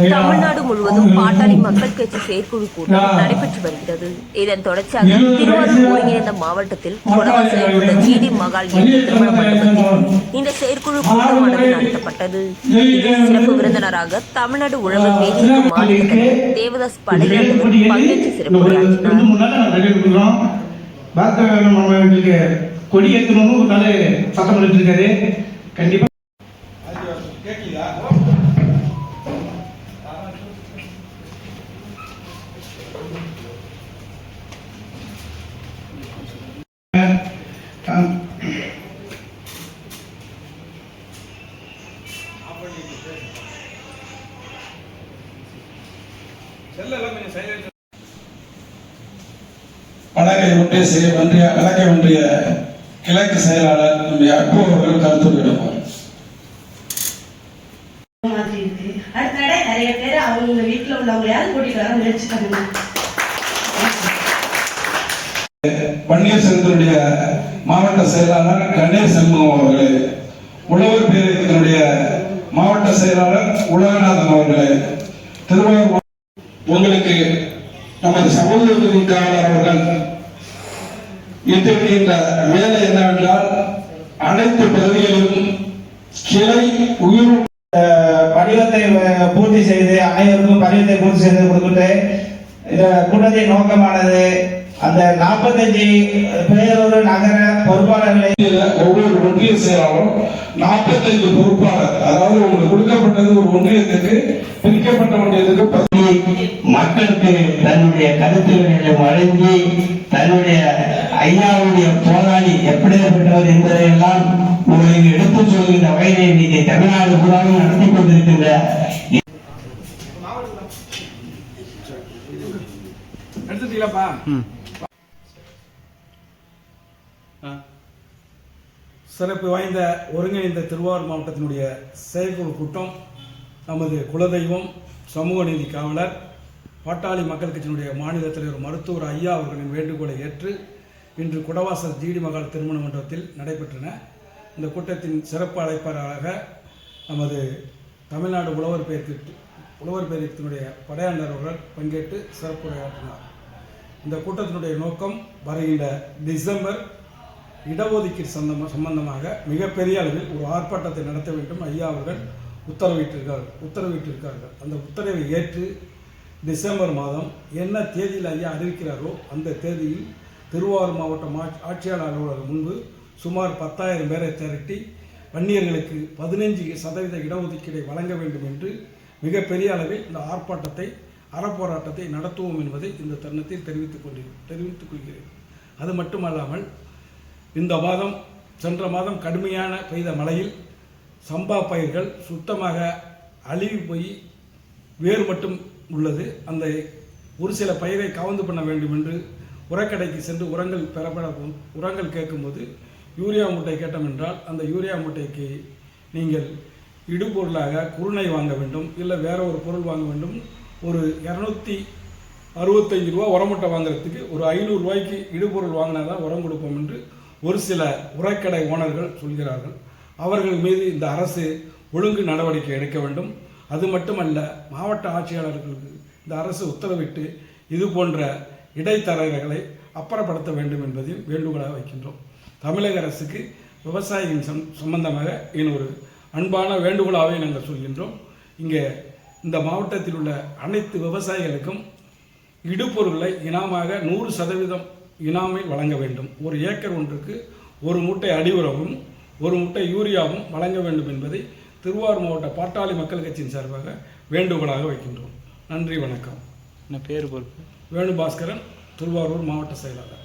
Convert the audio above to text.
தமிழ்நாடு முழுவதும் பாட்டாளி மக்கள் கட்சி செயற்குழு கூட்டம் நடைபெற்று வருகிறது. இதன் தொடர்ச்சியாக திருவாரூர் ஒருங்கிணைந்த மாவட்டத்தில் கொடவாசலில் உள்ள ஜிடி மகால் என்ற திருமண மண்டபத்தில் இந்த செயற்குழு கூட்டமானது நடத்தப்பட்டது. இதில் சிறப்பு விருந்தினராக தமிழ்நாடு உழவர் வேதியியல் மாநில தேவதாஸ் படையவர் பங்கேற்று சிறப்பு உரையாற்றினார் ரெண்டு மூணு நாள் ரெடி கொடுக்குறோம் பாஸ்கர் நம்ம எங்களுக்கு கொடி நாள் சத்தம் இருக்காரு. கண்டிப்பா வடகை ஒன்றிய ஒன்றிய வடகை ஒன்றிய கிழக்கு செயலாளர் நம்முடைய அப்பு அவர்கள் கருத்து விடுவார் மாதிரி இருக்கு. அடுத்த நிறைய பேர் அவங்க வீட்டுல உள்ளவங்களையாவது கூட்டிட்டு வர முயற்சி பண்ணுங்க. வன்னியர் செல்வத்தினுடைய மாவட்ட செயலாளர் கணேஷ் செல்வம் அவர்களே உழவர் பேரத்தினுடைய மாவட்ட செயலாளர் உலகநாதன் அவர்களே திருவாரூர் உங்களுக்கு நமது சமூக காவலர் அவர்கள் இட்டிருக்கின்ற வேலை என்னவென்றால் அனைத்து பகுதிகளிலும் கிளை உயிர் படிவத்தை பூர்த்தி செய்து அனைவருக்கும் படிவத்தை பூர்த்தி செய்து கொடுத்துட்டு இந்த கூட்டத்தின் நோக்கமானது. அந்த நாற்பத்தஞ்சு பேரூர் நகர பொறுப்பாளர்களை ஒவ்வொரு ஒன்றிய செயலாளரும் நாற்பத்தைந்து பொறுப்பாளர் அதாவது உங்களுக்கு கொடுக்கப்பட்டது ஒரு ஒன்றியத்துக்கு பிரிக்கப்பட்ட ஒன்றியத்துக்கு மக்களுக்கு தன்னுடைய கருத்துக்களை வழங்கி தன்னுடைய ஐயாவுடைய போராளி எப்படிப்பட்டவர் என்பதை எல்லாம் உங்களுக்கு எடுத்துச் சொல்கின்ற வகையிலே இன்னைக்கு தமிழ்நாடு பூராவும் நடத்தி கொண்டிருக்கின்ற எடுத்துட்டீங்களாப்பா சிறப்பு வாய்ந்த ஒருங்கிணைந்த திருவாரூர் மாவட்டத்தினுடைய செயற்குழு கூட்டம் நமது குலதெய்வம் சமூக நீதி காவலர் பாட்டாளி மக்கள் கட்சியினுடைய மாநில தலைவர் மருத்துவர் ஐயா அவர்களின் வேண்டுகோளை ஏற்று இன்று குடவாசல் ஜிடி மகால் திருமண மண்டபத்தில் நடைபெற்றன. இந்த கூட்டத்தின் சிறப்பு அழைப்பாளராக நமது தமிழ்நாடு உழவர் பெயர்க்கு உழவர் பெயர்த்தினுடைய படையாண்டர் அவர்கள் பங்கேற்று சிறப்புரையாற்றினார். இந்த கூட்டத்தினுடைய நோக்கம் வருகின்ற டிசம்பர் இடஒதுக்கீடு சம்பந்தமா சம்பந்தமாக மிகப்பெரிய அளவில் ஒரு ஆர்ப்பாட்டத்தை நடத்த வேண்டும். ஐயா அவர்கள் உத்தரவிட்டிருக்கார்கள் உத்தரவிட்டிருக்கார்கள். அந்த உத்தரவை ஏற்று டிசம்பர் மாதம் என்ன தேதியில் ஐயா அறிவிக்கிறாரோ அந்த தேதியில் திருவாரூர் மாவட்டம் ஆட்சி- ஆட்சியாளர் அலுவலகம் முன்பு சுமார் பத்தாயிரம் பேரை திரட்டி வன்னியர்களுக்கு பதினைஞ்சு சதவீத இடஒதுக்கீடை வழங்க வேண்டும் என்று மிகப்பெரிய அளவில் இந்த ஆர்ப்பாட்டத்தை அறப்போராட்டத்தை நடத்துவோம் என்பதை இந்த தருணத்தில் தெரிவித்துக் கொண்டேன் தெரிவித்துக் கொள்கிறேன். அது மட்டுமல்லாமல் இந்த மாதம் சென்ற மாதம் கடுமையான பெய்த மழையில் சம்பா பயிர்கள் சுத்தமாக அழுகி போய் வேர் மட்டும் உள்ளது. அந்த ஒரு சில பயிரை கவர்ந்து பண்ண வேண்டும் என்று உரக்கடைக்கு சென்று உரங்கள் பெறப்பட உரங்கள் கேட்கும்போது யூரியா மூட்டை கேட்டோம் என்றால் அந்த யூரியா மூட்டைக்கு நீங்கள் இடுபொருளாக குருணை வாங்க வேண்டும் இல்லை வேற ஒரு பொருள் வாங்க வேண்டும். ஒரு இரநூத்தி அறுபத்தஞ்சு ரூபா உரமுட்டை வாங்குறதுக்கு ஒரு ஐநூறுரூவாய்க்கு இடுபொருள் வாங்கினா தான் உரம் கொடுப்போம் என்று ஒரு சில உரக்கடை ஓனர்கள் சொல்கிறார்கள். அவர்கள் மீது இந்த அரசு ஒழுங்கு நடவடிக்கை எடுக்க வேண்டும். அது மட்டுமல்ல மாவட்ட ஆட்சியாளர்களுக்கு இந்த அரசு உத்தரவிட்டு இது போன்ற இடைத்தரகர்களை அப்புறப்படுத்த வேண்டும் என்பதையும் வேண்டுகோளாக வைக்கின்றோம். தமிழக அரசுக்கு விவசாயிகள் சம் சம்பந்தமாக இன்னொரு அன்பான வேண்டுகோளாகவே நாங்கள் சொல்கின்றோம். இங்கே இந்த மாவட்டத்தில் உள்ள அனைத்து விவசாயிகளுக்கும் இடுபொருளை இனாமாக நூறு சதவீதம் இனாமை வழங்க வேண்டும். ஒரு ஏக்கர் ஒன்றுக்கு ஒரு மூட்டை அடி உரமும் ஒரு மூட்டை யூரியாவும் வழங்க வேண்டும் என்பதை திருவாரூர் மாவட்ட பாட்டாளி மக்கள் கட்சியின் சார்பாக வேண்டுகோளாக வைக்கின்றோம். நன்றி வணக்கம். என்ன பேர் பொறுப்பு? வேணு பாஸ்கரன் திருவாரூர் மாவட்ட செயலாளர்.